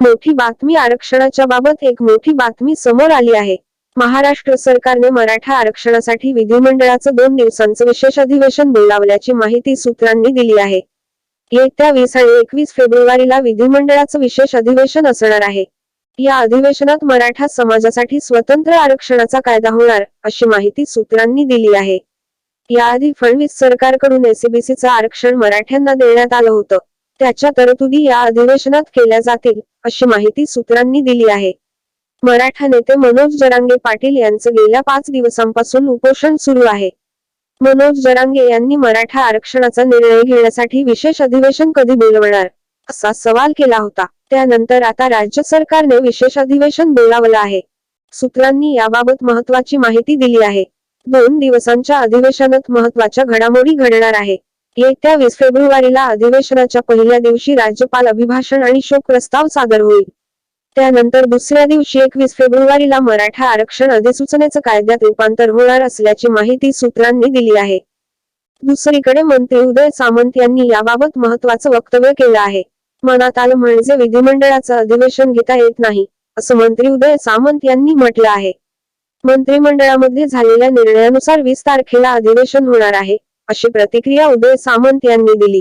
मोठी बातमी आरक्षणाच्या बाबत एक मोठी बातमी समोर आली आहे. महाराष्ट्र सरकारने मराठा आरक्षणासाठी विधिमंडळाचं दोन दिवसांचं विशेष अधिवेशन बोलावल्याची माहिती सूत्रांनी दिली आहे. येत्या वीस आणि एकवीस फेब्रुवारीला विधिमंडळाचं विशेष अधिवेशन असणार आहे. या अधिवेशनात मराठा समाजासाठी स्वतंत्र आरक्षणाचा कायदा होणार अशी माहिती सूत्रांनी दिली आहे. याआधी फडणवीस सरकारकडून एसीबीसीचं आरक्षण मराठ्यांना देण्यात आलं होतं. त्याच्या तरतुदी या अधिवेशनात केल्या जातील अशी माहिती सूत्रांनी दिली आहे. मराठा नेते मनोज जरांगे पाटील यांचं गेल्या पाच दिवसांपासून उपोषण सुरू आहे. मनोज जरांगे यांनी मराठा आरक्षणाचा निर्णय घेण्यासाठी विशेष अधिवेशन कधी बोलवणार असा सवाल केला होता. त्यानंतर आता राज्य सरकारने विशेष अधिवेशन बोलावलं आहे. सूत्रांनी याबाबत महत्वाची माहिती दिली आहे. दोन दिवसांच्या अधिवेशनात महत्त्वाच्या घडामोडी घडणार आहे. येत्या वीस फेब्रुवारीला अधिवेशनाच्या पहिल्या दिवशी राज्यपाल अभिभाषण आणि शोक प्रस्ताव सादर होईल. त्यानंतर दुसऱ्या दिवशी एकवीस फेब्रुवारीला मराठा आरक्षण अधिसूचनेचं कायद्यात रूपांतर होणार असल्याची माहिती सूत्रांनी दिली आहे. दुसरीकडे मंत्री उदय सामंत यांनी याबाबत महत्वाचं वक्तव्य केलं आहे. मनात आलं म्हणजे विधिमंडळाचं अधिवेशन घेता येत नाही असं मंत्री उदय सामंत यांनी म्हटलं आहे. मंत्रिमंडळामध्ये झालेल्या निर्णयानुसार वीस तारखेला अधिवेशन होणार आहे. अशी प्रतिक्रिया उदय सामंत यांनी दिली.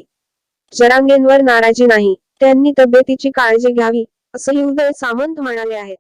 जरांगेंवर नाराजी नाही त्यांनी तब्येतीची काळजी घ्यावी असंही उदय सामंत म्हणाले आहेत.